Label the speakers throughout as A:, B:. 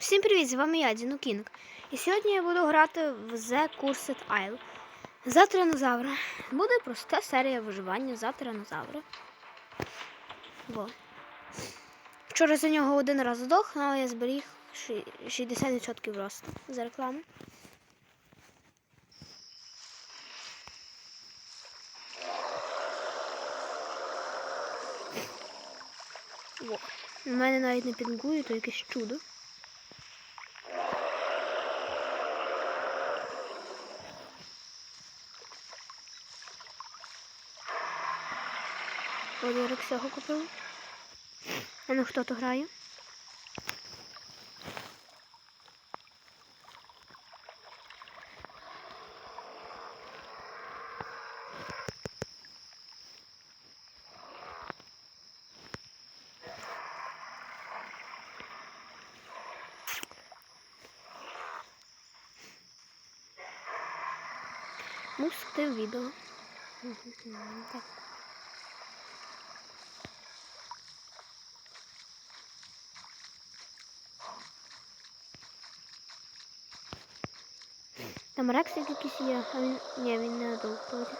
A: Всім привіт! З вами я, Діну Кінг. І сьогодні я буду грати в The Cursed Isle за тиранозавра. Буде проста серія виживання за тиранозавра. Во. Вчора за нього один раз здох, але я зберіг 60% росту за рекламу. Во. У мене навіть не пінгує, то якесь чудо. Я цього купив. А ну хто то грає? Мусити відео. Так. Там рексик якийсь є, а він. Ні, він не адult вроді.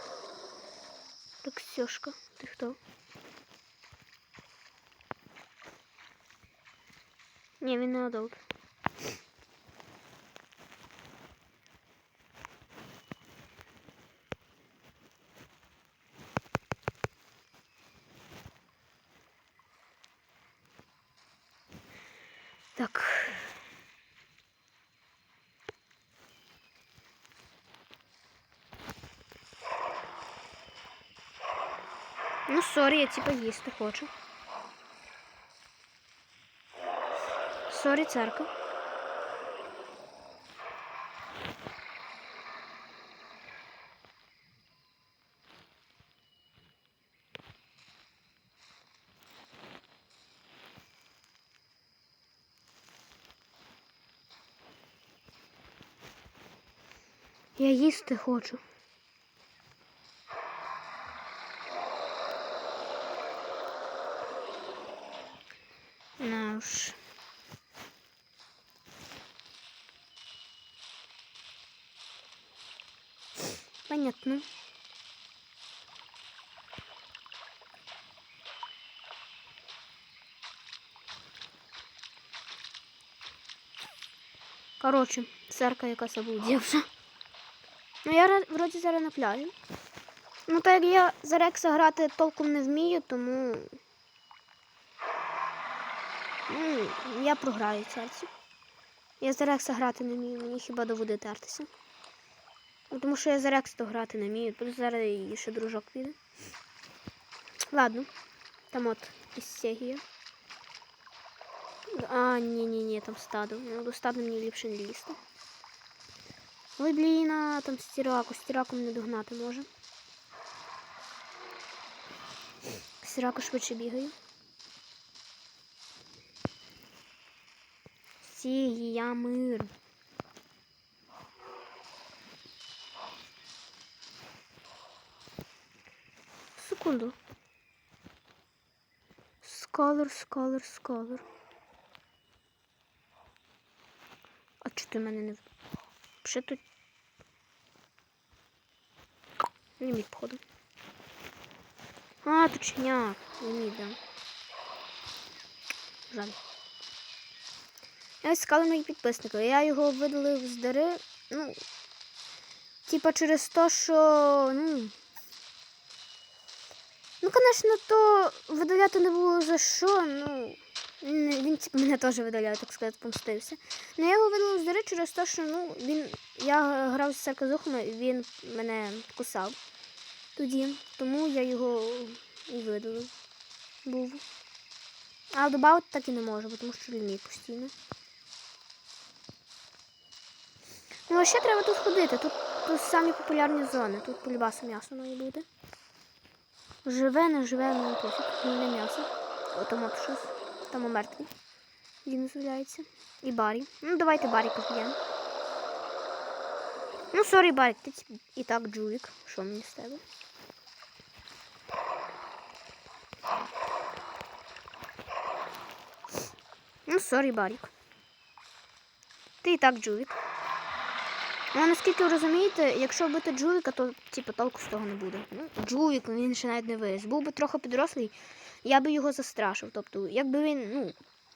A: Рексюшка. Ти хто? Ні, він не адult. Ну, сорі, я типа їсти хочу. Сорі, церква. Я їсти хочу. Ну уж. Понятно. Короче, церква якась обалдівша. Ну я вроді зараз на пляжі. Ну так як я за Рекса грати толком не вмію, тому Ну, я програю серці. Я за Рекса грати не вмію, мені хіба до води тертися. Ну, тому що я за Рекс то грати не вмію, плюс зараз і ще дружок піде. Ладно, там от Ісегія. А, ні-ні-ні, там стадо. Ну, до стаду мені ліпше не лізти. Ой, блін, там стіраку, стіраком не догнати може. Стіраку швидше бігає. Сігія мир. Секунду. Скалер, скалер, скалер. Чого ти мене не... Ще тут... Ліміт, походу. А, тут шняк. Ліміт, да. Жаль. Я сказала мої підписники. Я його видалив з дари. Ну, типа через те, що. Ну, ну, звісно, то видаляти не було за що. Ну, не- він типу, мене теж видаляв, так сказати, помстився. Ну, я його видалив з через те, що ну, він. Я грав з сарказухами, і він мене кусав тоді. Тому я його і видалив. Був. А додати так і не можу, тому що ліній постійно. Ну, а ще треба тут ходити. Тут, тут самі популярні зони. Тут полюбаса м'ясо має бути. Живе, не живе, ну пофіг. Не м'ясо. О, там щось. Там мертвий. Він з'являється. І Барі. Ну, давайте Баріка вб'ємо. Ну, сорі, Барік, ти і так джулік. Що мені з тебе? Ну, сорі, Барік. Ти і так джувік. Ну, наскільки ви розумієте, якщо вбити джувіка, то типу, толку з того не буде. Ну, джувік, він ще навіть не виріс. Був би трохи підрослий, я би його застрашив. Тобто, якби він, ну,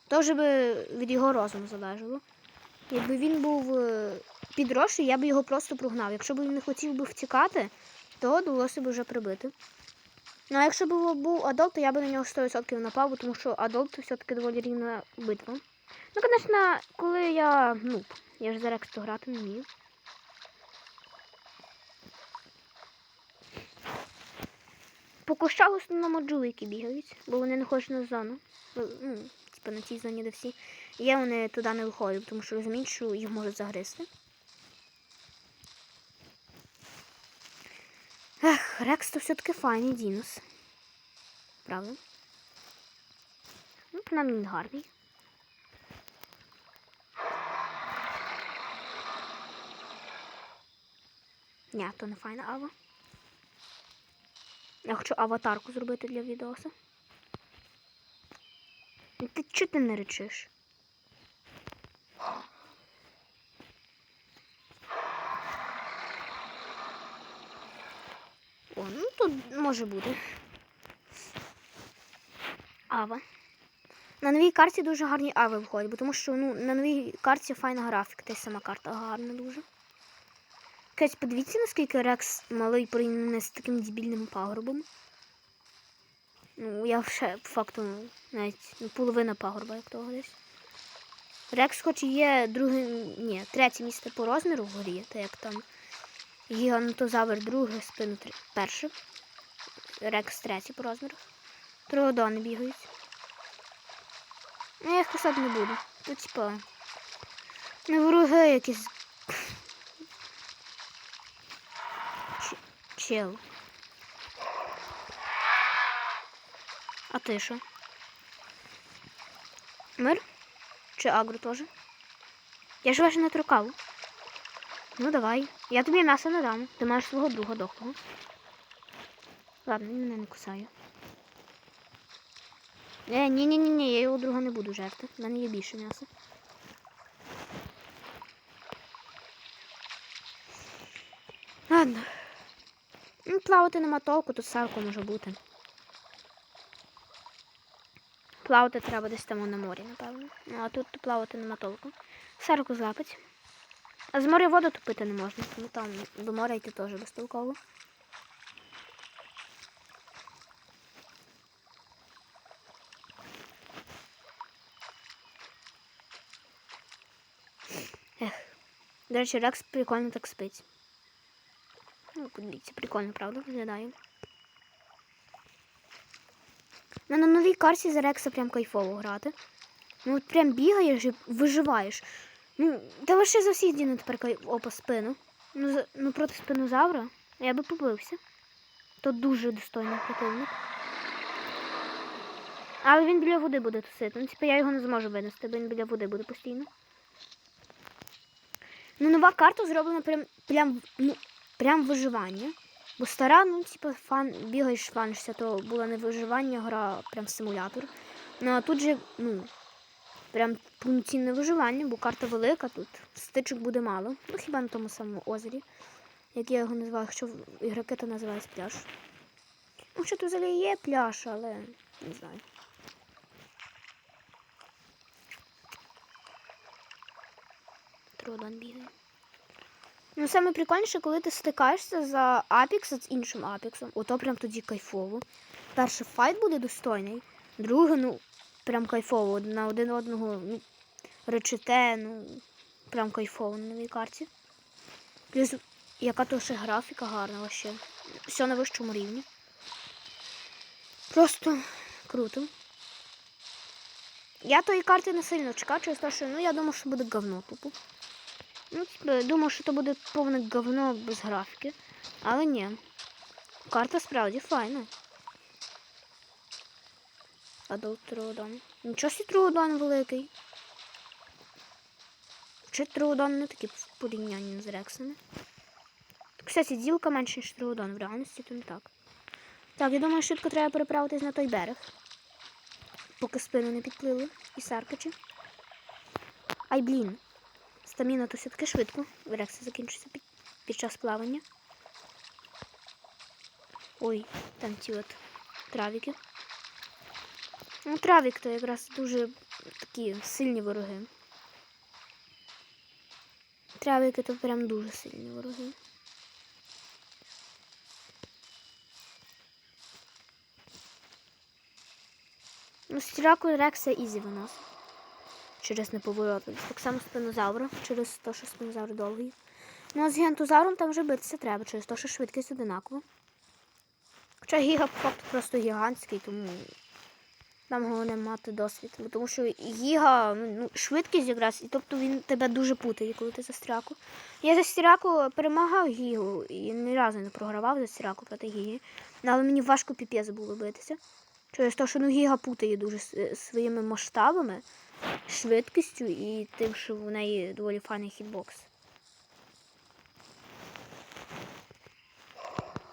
A: теж би від його розуму залежало. Якби він був е, підросший, я би його просто прогнав. Якщо б він не хотів би втікати, то довелося б вже прибити. Ну, а якщо б був Адолт, то я би на нього 100% напав, тому що Адолт все-таки доволі рівна битва. Ну, звісно, коли я. Ну, я ж зараз грати не вмію. По кущах в основному джулики бігають, бо вони не хочуть на зону. Ну, типу на тій зоні, де всі. Є вони туди не виходять, тому що розуміють, що їх можуть загризти. Ех, Рекс то все-таки файний Дінос. Правда? Ну, принаймні він гарний. Ні, то не файна ава. Я хочу аватарку зробити для відоса. Ну, Ти чого ти не речиш? О, ну тут може бути. Ава. На новій карті дуже гарні ави виходять, бо тому що ну, на новій карті файна графіка, та й сама карта гарна дуже. Кать, подивіться, наскільки Рекс малий порівняно з таким дебільним пагорбом. Ну, я ще по факту ну, навіть ну, половина пагорба, як того десь. Рекс хоч і є друге, ні, третє місце по розміру в горі, та як там гігантозавр друге, спину три, перше. Рекс третій по розміру. Трогодони бігають. Ну, я їх писати не буду. Тут типа. Не вороги якісь. Чел. А ти що? Мир? Чи агро теж? Я ж ваш не трукав. Ну давай. Я тобі м'ясо не дам. Ти маєш свого друга дохлого. Ладно, він мене не кусає. Е, ні, ні, ні, ні, я його друга не буду жерти. У мене є більше м'яса. Ладно. Ну, плавати нема толку, тут савко може бути. Плавати треба десь там на морі, напевно. Ну, а тут плавати нема толку. Сарку злапать. А з моря воду топити не можна, тому там до моря йти теж безтолково. Ех. До речі, Рекс прикольно так спить. Ну, подивіться, прикольно, правда, виглядає. Ну, на новій карті за Рекса прям кайфово грати. Ну от прям бігаєш і виживаєш. Ну, та лише за всіх дінок тепер по спину. Ну, за, ну проти спинозавра я би побився. То дуже достойний противник. Але він біля води буде тусити. Ну, типу, я його не зможу винести, бо він біля води буде постійно. Ну, нова карта зроблена прям, прям, ну, прям виживання. Бо стара, ну, типу, фан, бігаєш, фанишся, то було не виживання, гра прям симулятор. Ну, а тут же, ну, прям повноцінне виживання, бо карта велика, тут стичок буде мало. Ну, хіба на тому самому озері, як я його називаю, якщо ігроки то називають пляж. Ну, що тут взагалі є пляж, але не знаю. Трудон бігає. Ну, саме прикольніше, коли ти стикаєшся за апікса з іншим апіксом. Ото прям тоді кайфово. Перший файт буде достойний, другий, ну, прям кайфово. На один одного ну, речете, ну, прям кайфово на новій карті. Плюс, яка то ще графіка гарна вообще. Все на вищому рівні. Просто круто. Я тої карти не сильно чекав, через те, що ну, я думав, що буде говно тупо. Ну, типу, думав, що це буде повне говно без графіки. Але ні. Карта справді файна. Адолт Троудан. Нічого собі Троудан великий. Чи Троудан не такий в порівнянні з Рексами. Кстати, ділка менше, ніж Троудан. В реальності то не так. Так, я думаю, швидко треба переправитись на той берег. Поки спину не підплили. І саркачі. Ай, блін. Стаміна то все-таки швидко. Рекса закінчиться під, під час плавання. Ой, там ці от травіки. Ну, травік то якраз дуже такі сильні вороги. Травіки то прям дуже сильні вороги. Ну, стіраку Рекса ізі в нас. Через неповоротливість. Так само спинозавра, через те, що спинозавр довгий. Ну а з гігантозавром там вже битися треба, через те, що швидкість одинакова. Хоча гіга факт просто гігантський, тому нам головне мати досвід. Тому що гіга, ну, ну, швидкість якраз, і тобто він тебе дуже путає, коли ти за стряку. Я за стряку перемагав гігу і ні разу не програвав за стряку проти гіги. Але мені важко піпець було битися. Через те, що ну, гіга путає дуже своїми масштабами, швидкістю і тим, що в неї доволі файний хітбокс.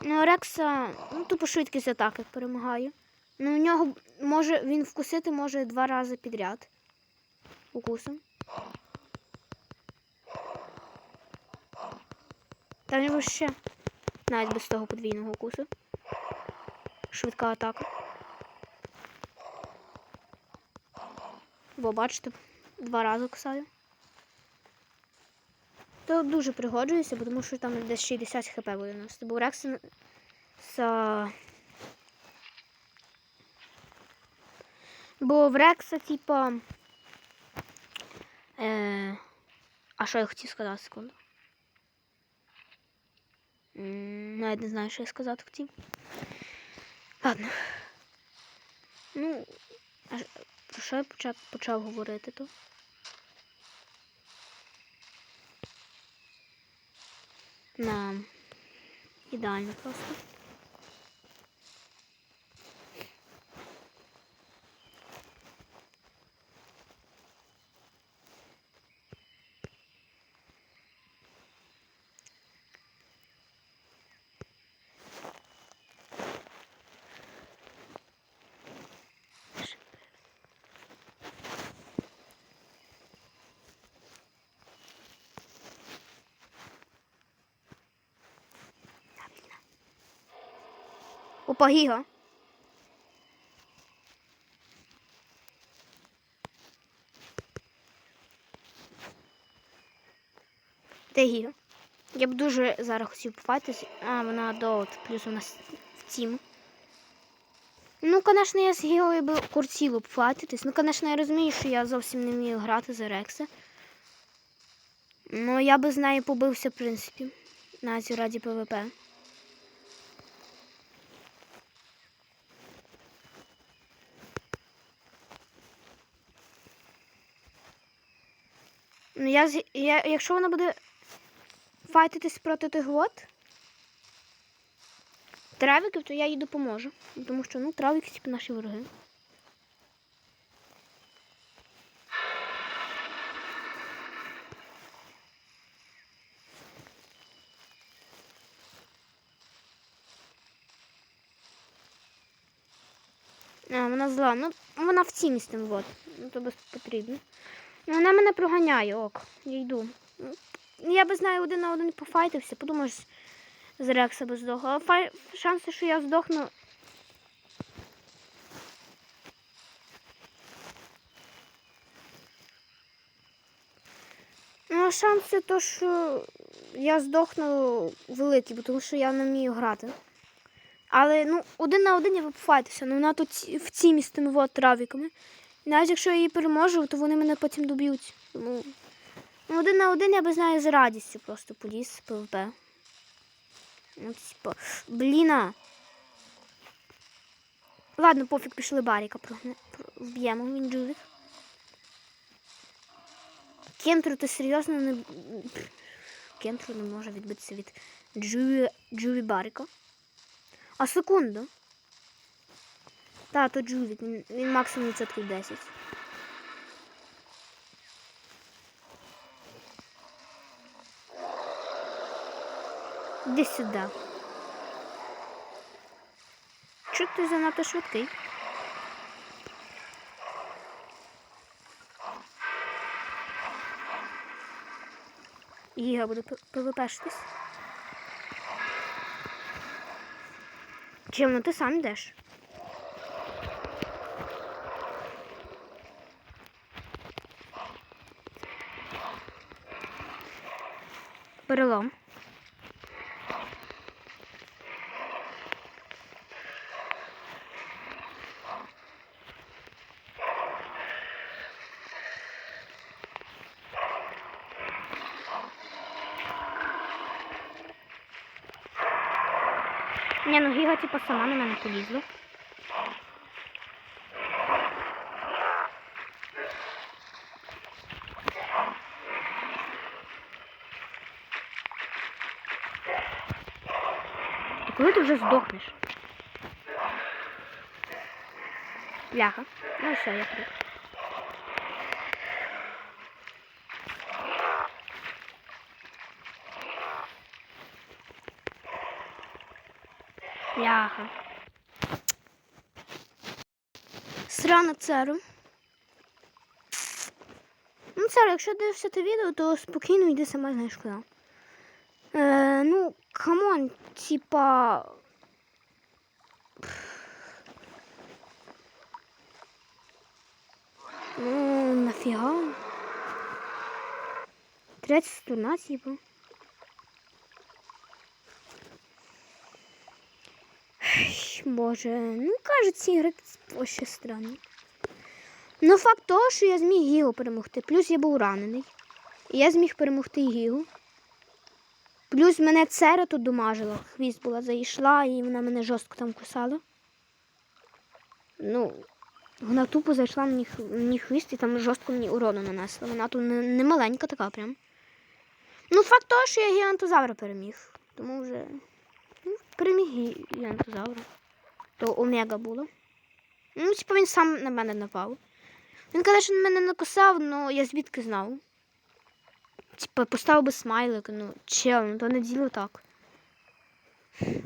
A: Ну, Рекса, ну, тупо швидкість атаки перемагає. Ну, у нього може він вкусити може два рази підряд. Укусом. Та в нього ще навіть без того подвійного укусу. Швидка атака. Бо бачите, два рази кусаю. То дуже пригоджується, бо тому що там десь 60 хп буде носити. Бо у Рекса за... Бо в Рекса, типа. Е... А що я хотів сказати секунду? Навіть не знаю, що я сказати хотів. Ладно. Ну, про що я почав, почав говорити то? На ідеально просто. Опа, гіга. Де гіга? Я б дуже зараз хотів пофайтись. А, вона до от, плюс у нас в тім. Ну, звісно, я з Гігою би курціло пофайтитись. Ну, звісно, я розумію, що я зовсім не вмію грати за Рекса. Ну, я би з нею побився, в принципі, навіть раді ПВП. Я, з- я, якщо вона буде файтитись проти тих от травіків, то я їй допоможу. Тому що, ну, травіки, типу, наші вороги. А, вона зла. Ну, вона в тімі з тим от. Ну, то без потрібно. Ну, вона мене проганяє, ок. Я йду. Ну, Я би з нею один на один пофайтився, подумаєш, з Рекса би здох. Але фай... шанси, що я здохну. Ну, шанси то, що я здохну великі, тому що я не вмію грати. Але ну, один на один я би пофайтився. Ну, вона тут в тими от травіками. Навіть якщо я її переможу, то вони мене потім доб'ють. Тому ну, один на один я би з нею з радістю просто поліз ПВП. Ну, типа, бліна. Ладно, пофіг, пішли Баріка вб'ємо, він джувік. Кентру ти серйозно не. Кентру не може відбитися від Джуві, Джуві Баріка. А секунду. Та, то Джувік, він, максимум відсотків 10. Іди сюди. Чого ти занадто швидкий? Гіга буде ПВПшитись. Чим ну ти сам йдеш? Перелом. Ні, ну Гіга типа сама на мене полізла. Вже здохнеш? Бляха. Ну все, я тут. Бляха. Срана церу. Ну, Церу, якщо дивишся те відео, то спокійно йди сама знаєш куди. Е, ну, камон, типа. Третя сторона, типа. Ой, Боже, ну кажуть, ці ігри вообще странні. Ну, факт того, що я зміг Гігу перемогти. Плюс я був ранений. І я зміг перемогти Гігу. Плюс мене цера тут домажила. Хвіст була зайшла і вона мене жорстко там кусала. Ну, вона тупо зайшла мені, мені хвіст і там жорстко мені урону нанесла. Вона тут не, не маленька така прям. Ну, факт того, що я гігантозавра переміг. Тому вже ну, переміг гі- гігантозавра. То омега було. Ну, типу він сам на мене напав. Він каже, що на мене накусав, але я звідки знав. Типа поставив би смайлик, ну чел, ну то не діло так.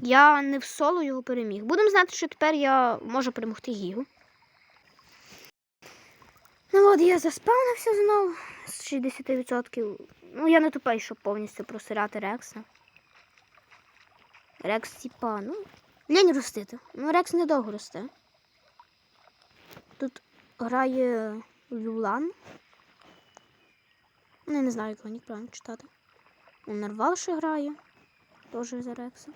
A: Я не в соло його переміг. Будемо знати, що тепер я можу перемогти Гігу. Ну от я заспавнився знову з 60%. Ну, я не тупий, щоб повністю просирати Рекса. Рекс, типа, ну, лінь ростити. Ну, Рекс недовго росте. Тут грає Люлан. Ну, я не знаю, як його правильно читати. У Нарвал ще грає. Теж за Рекса.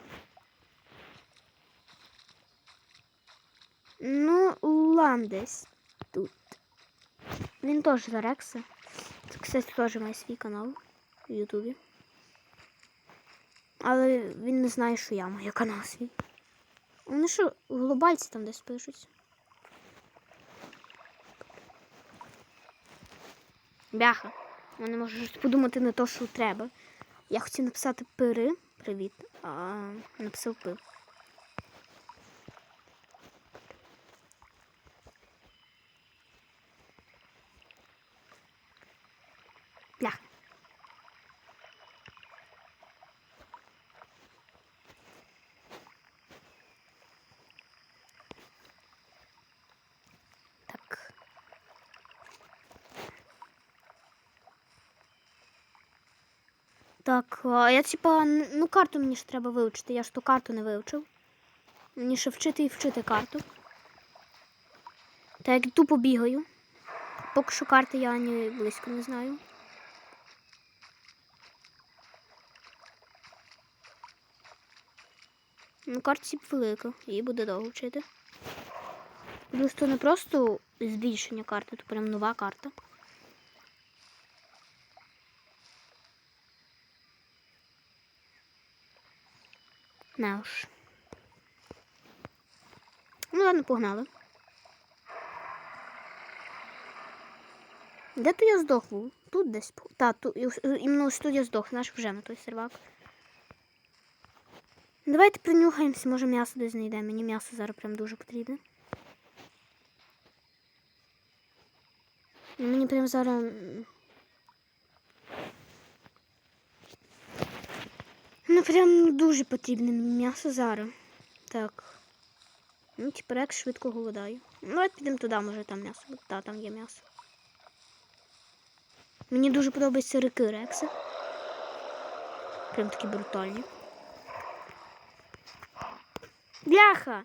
A: Ну, Лан десь тут. Він теж за Рекса. Це, кстати, теж має свій канал в Ютубі. Але він не знає, що я маю канал свій. Вони що, глобальці там десь пишуть. Бляха. Вони можуть подумати не то, що треба. Я хотів написати пири. Привіт. А написав пив. Бляха. Так. Так, я типа, ну карту мені ж треба вивчити, я ж ту карту не вивчив. Мені ще вчити і вчити карту. Та як тупо бігаю. Поки що карти я ні близько не знаю. Ну, карта тип велика, її буде довго вчити. Плюс то не просто збільшення карти, то прям нова карта. Не уж. Ну ладно, погнали. Де то я здох був? Тут десь. Та, тут, іменно ось тут я здох, наш вже на той сервак. Давайте принюхаємося, може м'ясо десь знайдемо. Мені м'ясо зараз прям дуже потрібне. Мені прям зараз. Ну прям дуже потрібне м'ясо зараз. Так. Ну, тепер як швидко голодаю. Ну, давайте підемо туди, може там м'ясо. Та, там є м'ясо. Мені дуже подобаються рики Рекса. Прям такі брутальні. Бляха!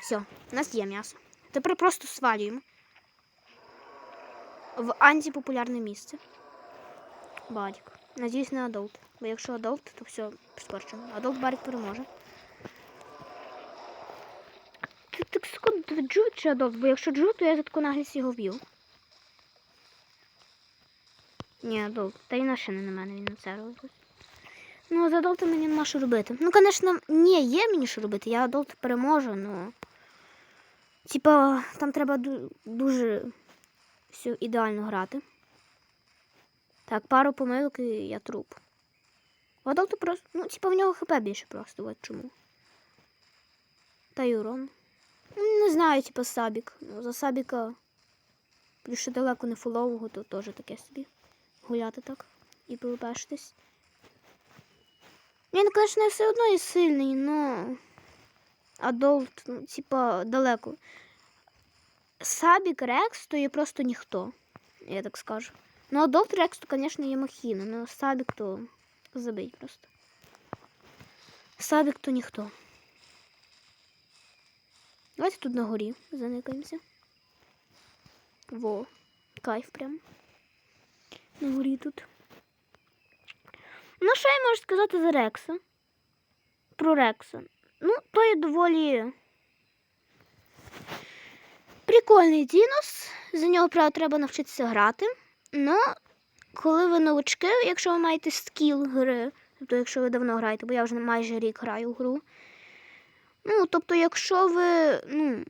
A: Все, у нас є м'ясо. Тепер просто свалюємо в антипопулярне місце. Барік. Надіюсь, не адолт. Бо якщо адолт, то все спорчено. Адолт барік переможе. Ти так секунду, джу чи адолт? Бо якщо джу, то я за таку наглість його вб'ю. Ні, адолт. Та й машина на мене він на Ну, з адолтом мені нема що робити. Ну, звісно, ні, є мені що робити. Я адолт переможу, ну. Типа, там треба дуже все ідеально грати. Так, пару помилок і я труп. У адолту просто. Ну, типа в нього хп більше просто, от чому. Та й урон. Ну, Не знаю, типа сабік. Ну, за сабіка. Плюс далеко не фулового, то теж таке собі. Гуляти так і пилипешитись. Він, звісно, все одно і сильний, но адолт, ну, типа, далеко. Сабік Рекс то є просто ніхто, я так скажу. Ну, адолт Рекс, то, звісно, є махіна, но Сабік то забий просто. Сабік то ніхто. Давайте тут на горі заникаємося. Во, кайф прям. На горі тут. Ну, що я можу сказати за Рекса? Про Рекса. Ну, то є доволі прикольний Дінос. За нього, правда, треба навчитися грати. Ну, коли ви новачки, якщо ви маєте скіл гри, тобто, якщо ви давно граєте, бо я вже майже рік граю в гру. Ну, тобто, якщо ви ну,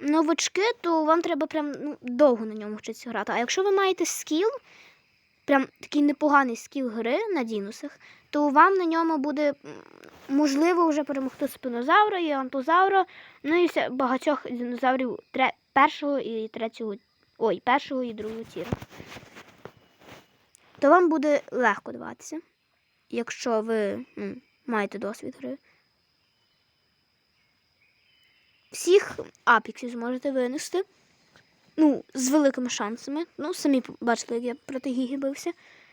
A: новачки, то вам треба прям ну, довго на ньому вчитися грати. А якщо ви маєте скіл, прям такий непоганий скіл гри на Дінусах, то вам на ньому буде можливо вже перемогти спинозавра і антозавра, ну і багатьох динозаврів тре, першого і третього, ой, першого і другого тіра. То вам буде легко даватися, якщо ви м, маєте досвід гри. Всіх апіксів зможете винести. Ну, з великими шансами. Ну, самі бачили, як я проти Гіги бився.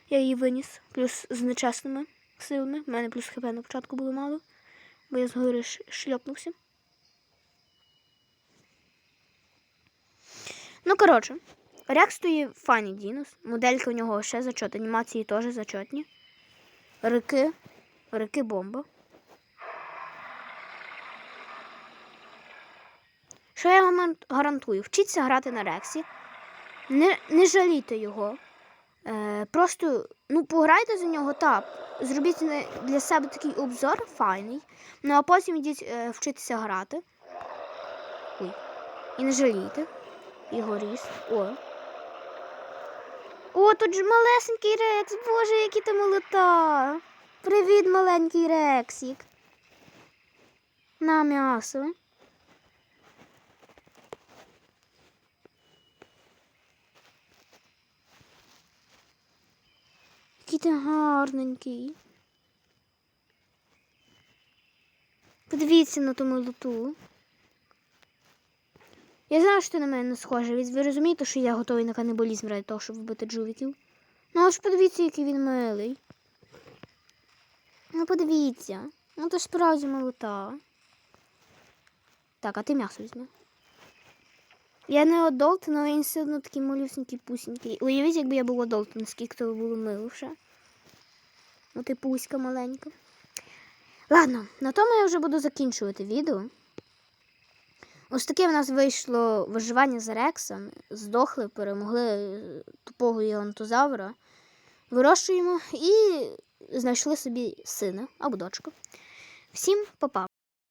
A: Я її виніс, плюс з нечесними силами. У мене плюс хп на початку було мало, бо я згори шльопнувся. Ну, коротше, Рекс то є фані Дінос. Моделька у нього ще зачот, анімації теж зачотні. Рики. Рики бомба. Що я вам гарантую? Вчіться грати на Рексі. Не, не жалійте його. Е, просто ну, пограйте за нього так. Зробіть для себе такий обзор файний. Ну а потім йдіть е, вчитися грати. Ой. І не жалійте. Його ріс. О. О, тут ж малесенький Рекс. Боже, який ти молота. Привіт, маленький Рексік. На м'ясо. Який ти гарненький. Подивіться на ту молоту. Я знаю, що ти на мене не схожа. Ви розумієте, що я готовий на канибалізм ради того, щоб вбити джувіків? Ну, але ж подивіться, який він милий. Ну, подивіться. Ну, то ж справді молота. Так, а ти м'ясо візьми. Я не одолт, але він все одно такий малюсенький пусенький. Уявіть, якби я був одолт, наскільки то було мило вже. Ну, ти пуська маленька. Ладно, на тому я вже буду закінчувати відео. Ось таке в нас вийшло виживання за Рексом. Здохли, перемогли тупого ігантозавра. Вирощуємо і знайшли собі сина або дочку. Всім па-па!